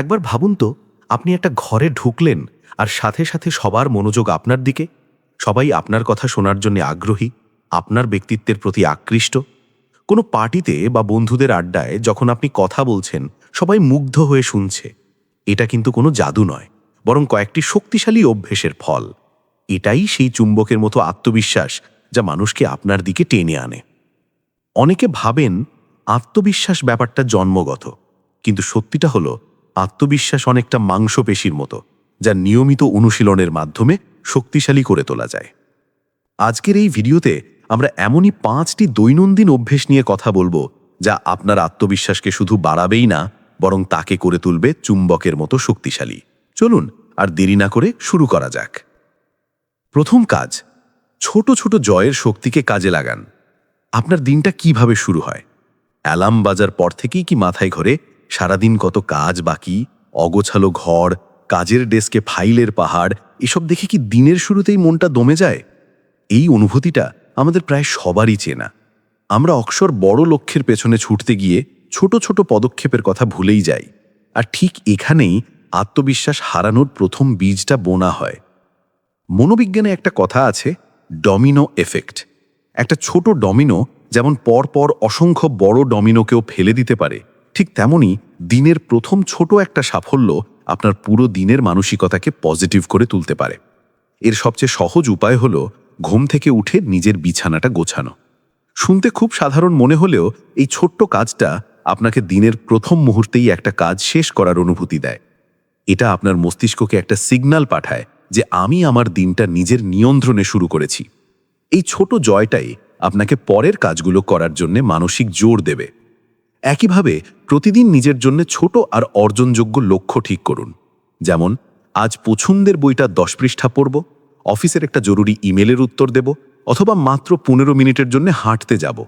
একবার ভাবুন তো, আপনি একটা ঘরে ঢুকলেন আর সাথে সাথে সবার মনোযোগ আপনার দিকে। সবাই আপনার কথা শোনার জন্য আগ্রহী, আপনার ব্যক্তিত্বের প্রতি আকৃষ্ট। কোনো পার্টিতে বা বন্ধুদের আড্ডায় যখন আপনি কথা বলছেন, সবাই মুগ্ধ হয়ে শুনছে। এটা কিন্তু কোনো জাদু নয়, বরং কয়েকটি শক্তিশালী অভ্যেসের ফল। এটাই সেই চুম্বকের মতো আত্মবিশ্বাস যা মানুষকে আপনার দিকে টেনে আনে। অনেকে ভাবেন আত্মবিশ্বাস ব্যাপারটা জন্মগত, কিন্তু সত্যিটা হলো আত্মবিশ্বাস অনেকটা মাংসপেশির মতো, যা নিয়মিত অনুশীলনের মাধ্যমে শক্তিশালী করে তোলা যায়। আজকের এই ভিডিওতে আমরা এমনই পাঁচটি দৈনন্দিন অভ্যেস নিয়ে কথা বলব, যা আপনার আত্মবিশ্বাসকে শুধু বাড়াবেই না, বরং তাকে করে তুলবে চুম্বকের মতো শক্তিশালী। চলুন, আর দেরি না করে শুরু করা যাক। প্রথম কাজ, ছোট ছোট জয়ের শক্তিকে কাজে লাগান। আপনার দিনটা কীভাবে শুরু হয়? অ্যালার্ম বাজার পর থেকেই কি মাথায় ঘরে? সারাদিন কত কাজ বাকি, অগোছালো ঘর, কাজের ডেস্কে ফাইলের পাহাড়, এসব দেখে কি দিনের শুরুতেই মনটা দমে যায়? এই অনুভূতিটা আমাদের প্রায় সবারই চেনা। আমরা অক্ষর বড় লক্ষ্যের পেছনে ছুটতে গিয়ে ছোট ছোট পদক্ষেপের কথা ভুলেই যাই। আর ঠিক এখানেই আত্মবিশ্বাস হারানোর প্রথম বীজটা বোনা হয়। মনোবিজ্ঞানে একটা কথা আছে, ডমিনো এফেক্ট। একটা ছোট ডমিনো যেমন পরপর অসংখ্য বড় ডমিনোকেও ফেলে দিতে পারে ঠিক তেমনি দিনের প্রথম ছোট একটা সাফল্য আপনার পুরো দিনের মানসিকতাকে পজিটিভ করে তুলতে পারে। এর সবচেয়ে সহজ উপায় হল ঘুম থেকে উঠে নিজের বিছানাটা গোছানো। শুনতে খুব সাধারণ মনে হলেও এই ছোট্ট কাজটা আপনাকে দিনের প্রথম মুহূর্তেই একটা কাজ শেষ করার অনুভূতি দেয়। এটা আপনার মস্তিষ্ককে একটা সিগন্যাল পাঠায় যে আমি আমার দিনটা নিজের নিয়ন্ত্রণে শুরু করেছি। এই ছোট জয়টাই আপনাকে পরের কাজগুলো করার জন্য মানসিক জোর দেবে। একইভাবে প্রতিদিন নিজের জন্য ছোট আর অর্জনযোগ্য লক্ষ্য ঠিক করুন। যেমন, আজ পছন্দের বইটা দশ পৃষ্ঠা পড়ব, অফিসের একটা জরুরি ইমেলের উত্তর দেব, অথবা মাত্র পনেরো মিনিটের জন্য হাঁটতে যাব।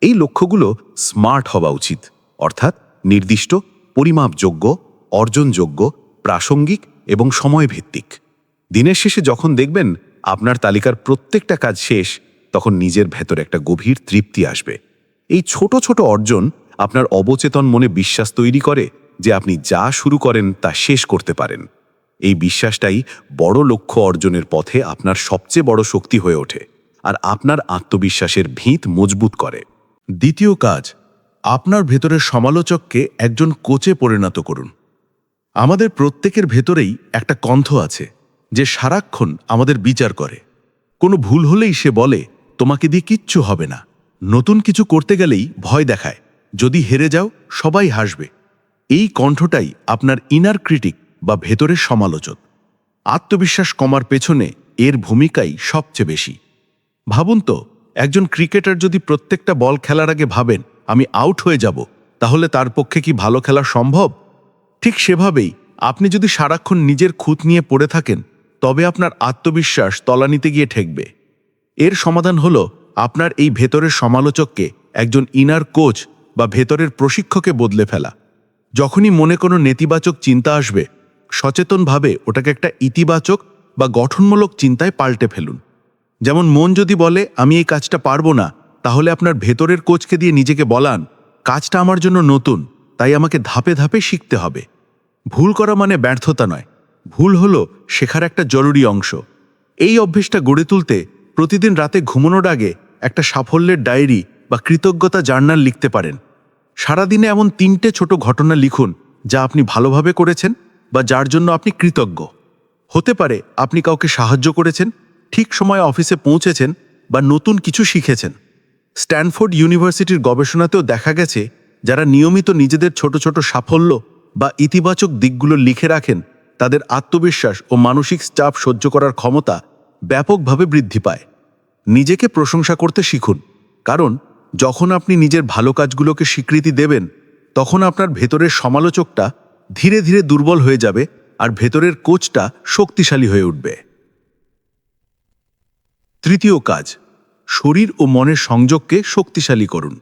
এই লক্ষ্যগুলো স্মার্ট হওয়া উচিত। অর্থাৎ নির্দিষ্ট, পরিমাপযোগ্য, অর্জনযোগ্য, প্রাসঙ্গিক এবং সময়ভিত্তিক। দিনের শেষে যখন দেখবেন আপনার তালিকার প্রত্যেকটা কাজ শেষ, তখন নিজের ভেতর একটা গভীর তৃপ্তি আসবে। এই ছোট ছোট অর্জন আপনার অবচেতন মনে বিশ্বাস তৈরি করে যে আপনি যা শুরু করেন তা শেষ করতে পারেন। এই বিশ্বাসটাই বড় লক্ষ্য অর্জনের পথে আপনার সবচেয়ে বড় শক্তি হয়ে ওঠে আর আপনার আত্মবিশ্বাসের ভিত মজবুত করে। দ্বিতীয় কাজ, আপনার ভেতরের সমালোচককে একজন কোচে পরিণত করুন। আমাদের প্রত্যেকের ভেতরেই একটা কণ্ঠ আছে যে সারাক্ষণ আমাদের বিচার করে। কোনো ভুল হলেই সে বলে, তোমাকে দিয়ে কিচ্ছু হবে না। নতুন কিছু করতে গেলেই ভয় দেখায়। যদি হেরে যাও, সবাই হাসবে। এই কণ্ঠটাই আপনার ইনার ক্রিটিক বা ভেতরের সমালোচক। আত্মবিশ্বাস কমার পেছনে এর ভূমিকাই সবচেয়ে বেশি। ভাবুন তো, একজন ক্রিকেটার যদি প্রত্যেকটা বল খেলার আগে ভাবেন, আমি আউট হয়ে যাব তাহলে তার পক্ষে কি ভালো খেলা সম্ভব? ঠিক সেভাবেই আপনি যদি সারাক্ষণ নিজের খুঁত নিয়ে পড়ে থাকেন, তবে আপনার আত্মবিশ্বাস তলানিতে গিয়ে ঠেকবে। এর সমাধান হলো আপনার এই ভেতরের সমালোচককে একজন ইনার কোচ বা ভেতরের প্রশিক্ষকে বদলে ফেলা। যখনই মনে কোনো নেতিবাচক চিন্তা আসবে, সচেতনভাবে ওটাকে একটা ইতিবাচক বা গঠনমূলক চিন্তায় পাল্টে ফেলুন। যেমন মন যদি বলে, আমি এই কাজটা পারব না, তাহলে আপনার ভেতরের কোচকে দিয়ে নিজেকে বলান, কাজটা আমার জন্য নতুন, তাই আমাকে ধাপে ধাপে শিখতে হবে। ভুল করা মানে ব্যর্থতা নয়। ভুল হলো শেখার একটা জরুরি অংশ। এই অভ্যেসটা গড়ে তুলতে প্রতিদিন রাতে ঘুমানোর আগে একটা সাফল্যের ডায়েরি বা কৃতজ্ঞতা জার্নাল লিখতে পারেন। সারাদিনে এমন তিনটে ছোট ঘটনা লিখুন যা আপনি ভালোভাবে করেছেন বা যার জন্য আপনি কৃতজ্ঞ। হতে পারে আপনি কাউকে সাহায্য করেছেন, ঠিক সময়ে অফিসে পৌঁছেছেন বা নতুন কিছু শিখেছেন। স্ট্যানফোর্ড ইউনিভার্সিটির গবেষণাতেও দেখা গেছে, যারা নিয়মিত নিজেদের ছোট ছোট সাফল্য বা ইতিবাচক দিকগুলো লিখে রাখেন, তাদের আত্মবিশ্বাস ও মানসিক চাপ সহ্য করার ক্ষমতা ব্যাপকভাবে বৃদ্ধি পায়। নিজেকে প্রশংসা করতে শিখুন, কারণ যখন আপনি নিজের ভালো কাজগুলোকে স্বীকৃতি দেবেন, তখন আপনার ভেতরের সমালোচকটা ধীরে ধীরে দুর্বল হয়ে যাবে আর ভেতরের কোচটা শক্তিশালী হয়ে উঠবে। তৃতীয় কাজ, শরীর ও মনের সংযোগকে শক্তিশালী করুন।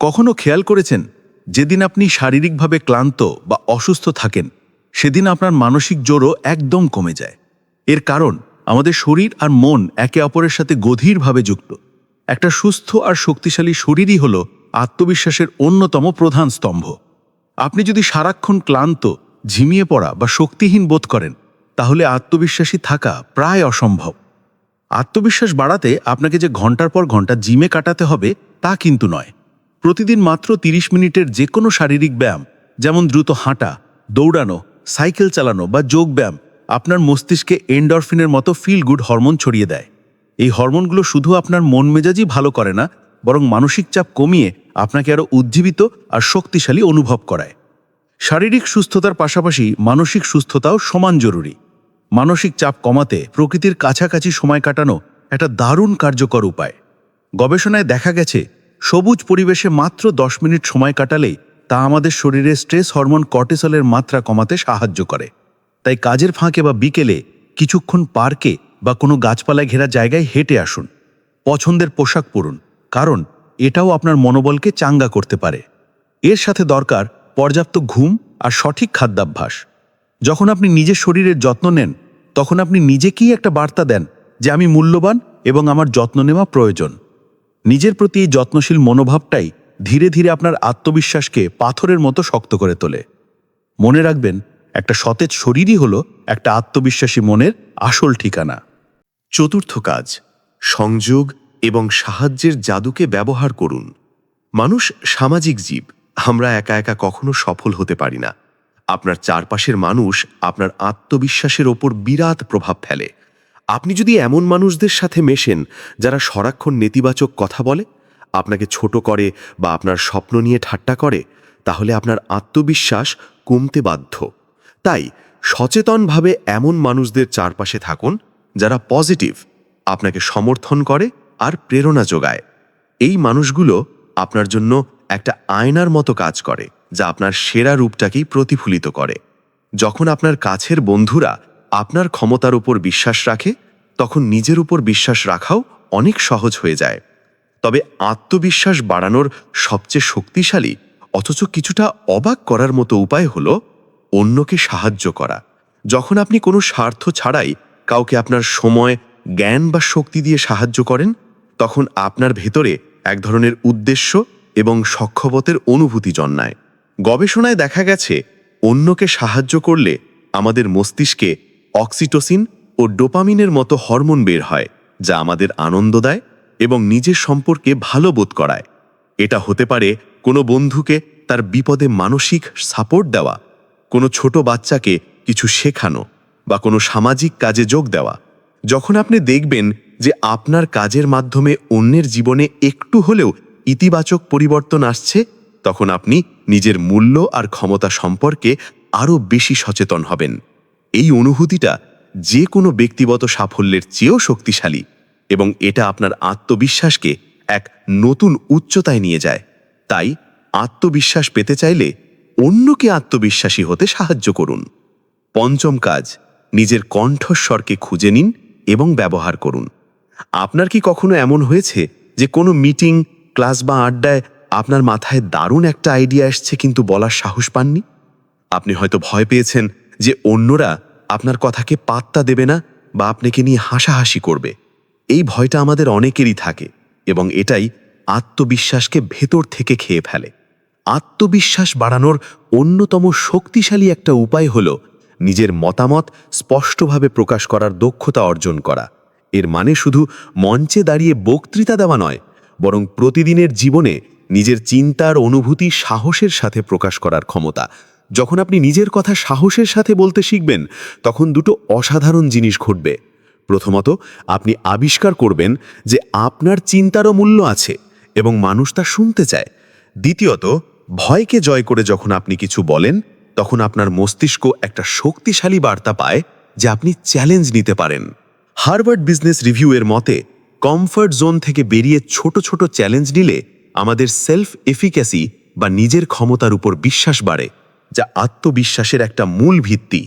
কখনো খেয়াল করেছেন, যেদিন আপনি শারীরিকভাবে ক্লান্ত বা অসুস্থ থাকেন, সেদিন আপনার মানসিক জোরও একদম কমে যায়। এর কারণ, আমাদের শরীর আর মন একে অপরের সাথে গভীরভাবে যুক্ত। একটা সুস্থ আর শক্তিশালী শরীরই হল আত্মবিশ্বাসের অন্যতম প্রধান স্তম্ভ। আপনি যদি সারাক্ষণ ক্লান্ত, ঝিমিয়ে পড়া বা শক্তিহীন বোধ করেন, তাহলে আত্মবিশ্বাসী থাকা প্রায় অসম্ভব। আত্মবিশ্বাস বাড়াতে আপনাকে যে ঘণ্টার পর ঘণ্টা জিমে কাটাতে হবে, তা কিন্তু নয়। প্রতিদিন মাত্র ৩০ মিনিটের যে কোনো শারীরিক ব্যায়াম, যেমন দ্রুত হাঁটা, দৌড়ানো, সাইকেল চালানো বা যোগ ব্যায়াম, আপনার মস্তিষ্কে এন্ডরফিনের মতো ফিল গুড হরমোন ছড়িয়ে দেয়। এই হরমোনগুলো শুধু আপনার মন মেজাজই ভালো করে না, বরং মানসিক চাপ কমিয়ে আপনাকে আরও উজ্জীবিত আর শক্তিশালী অনুভব করায়। শারীরিক সুস্থতার পাশাপাশি মানসিক সুস্থতাও সমান জরুরি। মানসিক চাপ কমাতে প্রকৃতির কাছাকাছি সময় কাটানো একটা দারুণ কার্যকর উপায়। গবেষণায় দেখা গেছে, সবুজ পরিবেশে মাত্র দশ মিনিট সময় কাটালেই তা আমাদের শরীরে স্ট্রেস হরমোন কর্টিসলের মাত্রা কমাতে সাহায্য করে। তাই কাজের ফাঁকে বা বিকেলে কিছুক্ষণ পার্কে বা কোনো গাছপালায় ঘেরা জায়গায় হেঁটে আসুন। পছন্দের পোশাক পরুন, কারণ এটাও আপনার মনোবলকে চাঙ্গা করতে পারে। এর সাথে দরকার পর্যাপ্ত ঘুম আর সঠিক খাদ্যাভ্যাস। যখন আপনি নিজের শরীরের যত্ন নেন, তখন আপনি নিজেকেই একটা বার্তা দেন যে আমি মূল্যবান এবং আমার যত্ন নেওয়া প্রয়োজন। নিজের প্রতি এই যত্নশীল মনোভাবটাই ধীরে ধীরে আপনার আত্মবিশ্বাসকে পাথরের মতো শক্ত করে তোলে। মনে রাখবেন, একটা সতেজ শরীরই হলো একটা আত্মবিশ্বাসী মনের আসল ঠিকানা। চতুর্থ কাজ, সংযোগ এবং সাহায্যের জাদুকে ব্যবহার করুন। মানুষ সামাজিক জীব, আমরা একা একা কখনো সফল হতে পারি না। আপনার চারপাশের মানুষ আপনার আত্মবিশ্বাসের ওপর বিরাট প্রভাব ফেলে। আপনি যদি এমন মানুষদের সাথে মেশেন, যারা সরাক্ষণ নেতিবাচক কথা বলে, আপনাকে ছোট করে বা আপনার স্বপ্ন নিয়ে ঠাট্টা করে, তাহলে আপনার আত্মবিশ্বাস কমতে বাধ্য। তাই, সচেতনভাবে এমন মানুষদের চারপাশে থাকুন যারা পজিটিভ, আপনাকে সমর্থন করে আর প্রেরণা যোগায়। এই মানুষগুলো আপনার জন্য একটা আয়নার মতো কাজ করে, যা আপনার সেরা রূপটাকেই প্রতিফলিত করে। যখন আপনার কাছের বন্ধুরা আপনার ক্ষমতার উপর বিশ্বাস রাখে, তখন নিজের উপর বিশ্বাস রাখাও অনেক সহজ হয়ে যায়। তবে আত্মবিশ্বাস বাড়ানোর সবচেয়ে শক্তিশালী, অথচ কিছুটা অবাক করার মতো উপায় হল অন্যকে সাহায্য করা। যখন আপনি কোনো স্বার্থ ছাড়াই কাউকে আপনার সময়, জ্ঞান বা শক্তি দিয়ে সাহায্য করেন, তখন আপনার ভেতরে এক ধরনের উদ্দেশ্য এবং সক্ষমতের অনুভূতি জন্মায়। গবেষণায় দেখা গেছে, অন্যকে সাহায্য করলে আমাদের মস্তিষ্কে অক্সিটোসিন ও ডোপামিনের মতো হরমোন বের হয়, যা আমাদের আনন্দ দেয় এবং নিজের সম্পর্কে ভালো বোধ করায়। এটা হতে পারে কোনো বন্ধুকে তার বিপদে মানসিক সাপোর্ট দেওয়া, কোনো ছোট বাচ্চাকে কিছু শেখানো। বা কোনো সামাজিক কাজে যোগ দেওয়া। যখন আপনি দেখবেন যে আপনার কাজের মাধ্যমে অন্যের জীবনে একটু হলেও ইতিবাচক পরিবর্তন আসছে, তখন আপনি নিজের মূল্য আর ক্ষমতা সম্পর্কে আরও বেশি সচেতন হবেন। এই অনুভূতিটা যে কোনো ব্যক্তিগত সাফল্যের চেয়েও শক্তিশালী এবং এটা আপনার আত্মবিশ্বাসকে এক নতুন উচ্চতায় নিয়ে যায়। তাই আত্মবিশ্বাস পেতে চাইলে অন্যকে আত্মবিশ্বাসী হতে সাহায্য করুন। পঞ্চম কাজ নিজের কণ্ঠস্বরকে খুঁজে নিন এবং ব্যবহার করুন। আপনার কি কখনো এমন হয়েছে যে কোনো মিটিং, ক্লাস বা আড্ডায় আপনার মাথায় দারুণ একটা আইডিয়া আসছে কিন্তু বলার সাহস পাননি? আপনি হয়তো ভয় পেয়েছেন যে অন্যরা আপনার কথাকে পাত্তা দেবে না বা আপনাকে নিয়ে হাসাহাসি করবে। এই ভয়টা আমাদের অনেকেরই থাকে এবং এটাই আত্মবিশ্বাসকে ভেতর থেকে খেয়ে ফেলে। আত্মবিশ্বাস বাড়ানোর অন্যতম শক্তিশালী একটা উপায় হল নিজের মতামত স্পষ্টভাবে প্রকাশ করার দক্ষতা অর্জন করা। এর মানে শুধু মঞ্চে দাঁড়িয়ে বক্তৃতা দেওয়া নয়, বরং প্রতিদিনের জীবনে নিজের চিন্তার অনুভূতি সাহসের সাথে প্রকাশ করার ক্ষমতা। যখন আপনি নিজের কথা সাহসের সাথে বলতে শিখবেন, তখন দুটো অসাধারণ জিনিস ঘটবে। প্রথমত, আপনি আবিষ্কার করবেন যে আপনার চিন্তারও মূল্য আছে এবং মানুষ তা শুনতে চায়। দ্বিতীয়ত, ভয়কে জয় করে যখন আপনি কিছু বলেন তখন আপনার মস্তিষ্ক একটা শক্তিশালী বার্তা পায় যে আপনি চ্যালেঞ্জ নিতে পারেন। হার্ভার্ড বিজনেস রিভিউ এর মতে কমফর্ট জোন থেকে বেরিয়ে ছোট ছোট চ্যালেঞ্জ নিলে আমাদের সেলফ এফিক্যাসি বা নিজের ক্ষমতার উপর বিশ্বাস বাড়ে, যা আত্মবিশ্বাসের একটা মূল ভিত্তি।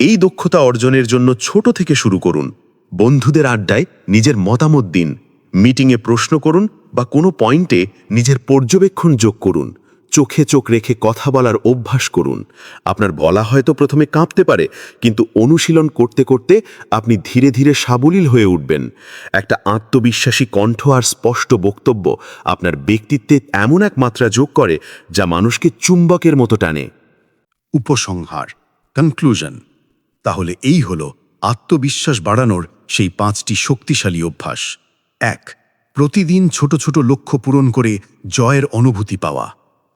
এই দক্ষতা অর্জনের জন্য ছোট থেকে শুরু করুন। বন্ধুদের আড্ডায় নিজের মতামত দিন। মিটিংয়ে প্রশ্ন করুন বা কোনো পয়েন্টে নিজের পর্যবেক্ষণ যোগ করুন। চোখে চোখ রেখে কথা বলার অভ্যাস করুন। আপনার বলা হয়তো প্রথমে কাঁপতে পারে, কিন্তু অনুশীলন করতে করতে আপনি ধীরে ধীরে সাবলীল হয়ে উঠবেন। একটা আত্মবিশ্বাসী কণ্ঠ আর স্পষ্ট বক্তব্য আপনার ব্যক্তিত্বে এমন এক মাত্রা যোগ করে যা মানুষকে চুম্বকের মতো টানে। উপসংহার কনক্লুশন তাহলে এই হল আত্মবিশ্বাস বাড়ানোর সেই পাঁচটি শক্তিশালী অভ্যাস। এক, প্রতিদিন ছোট ছোট লক্ষ্য পূরণ করে জয়ের অনুভূতি পাওয়া।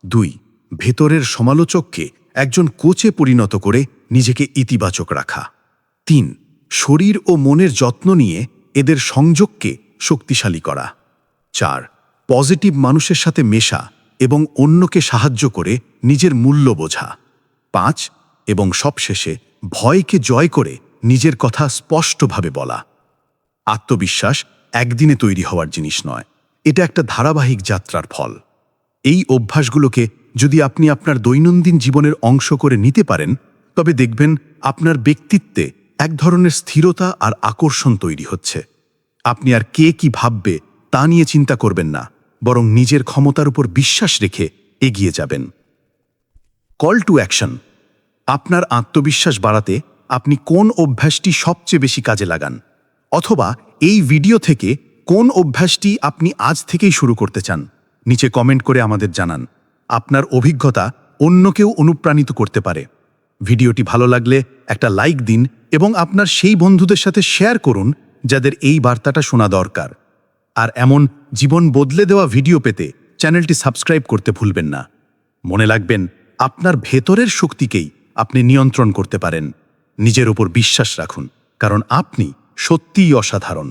দুই, ভেতরের সমালোচককে একজন কোচে পরিণত করে নিজেকে ইতিবাচক রাখা। তিন, শরীর ও মনের যত্ন নিয়ে এদের সংযোগকে শক্তিশালী করা। চার, পজিটিভ মানুষের সাথে মেশা এবং অন্যকে সাহায্য করে নিজের মূল্য বোঝা। পাঁচ, এবং সবশেষে ভয়কে জয় করে নিজের কথা স্পষ্টভাবে বলা। আত্মবিশ্বাস একদিনে তৈরি হওয়ার জিনিস নয়। এটা একটা ধারাবাহিক যাত্রার ফল। এই অভ্যাসগুলোকে যদি আপনি আপনার দৈনন্দিন জীবনের অংশ করে নিতে পারেন, তবে দেখবেন আপনার ব্যক্তিত্বে এক ধরনের স্থিরতা আর আকর্ষণ তৈরি হচ্ছে। আপনি আর কে কি ভাববে তা নিয়ে চিন্তা করবেন না, বরং নিজের ক্ষমতার উপর বিশ্বাস রেখে এগিয়ে যাবেন। কল টু অ্যাকশন আপনার আত্মবিশ্বাস বাড়াতে আপনি কোন অভ্যাসটি সবচেয়ে বেশি কাজে লাগান? অথবা এই ভিডিও থেকে কোন অভ্যাসটি আপনি আজ থেকেই শুরু করতে চান? নিচে কমেন্ট করে আমাদের জানান। আপনার অভিজ্ঞতা অন্যকেও অনুপ্রাণিত করতে পারে। ভিডিওটি ভালো লাগলে একটা লাইক দিন এবং আপনার সেই বন্ধুদের সাথে শেয়ার করুন যাদের এই বার্তাটা শোনা দরকার। আর এমন জীবন বদলে দেওয়া ভিডিও পেতে চ্যানেলটি সাবস্ক্রাইব করতে ভুলবেন না। মনে রাখবেন, আপনার ভেতরের শক্তিকেই আপনি নিয়ন্ত্রণ করতে পারেন। নিজের উপর বিশ্বাস রাখুন, কারণ আপনি সত্যিই অসাধারণ।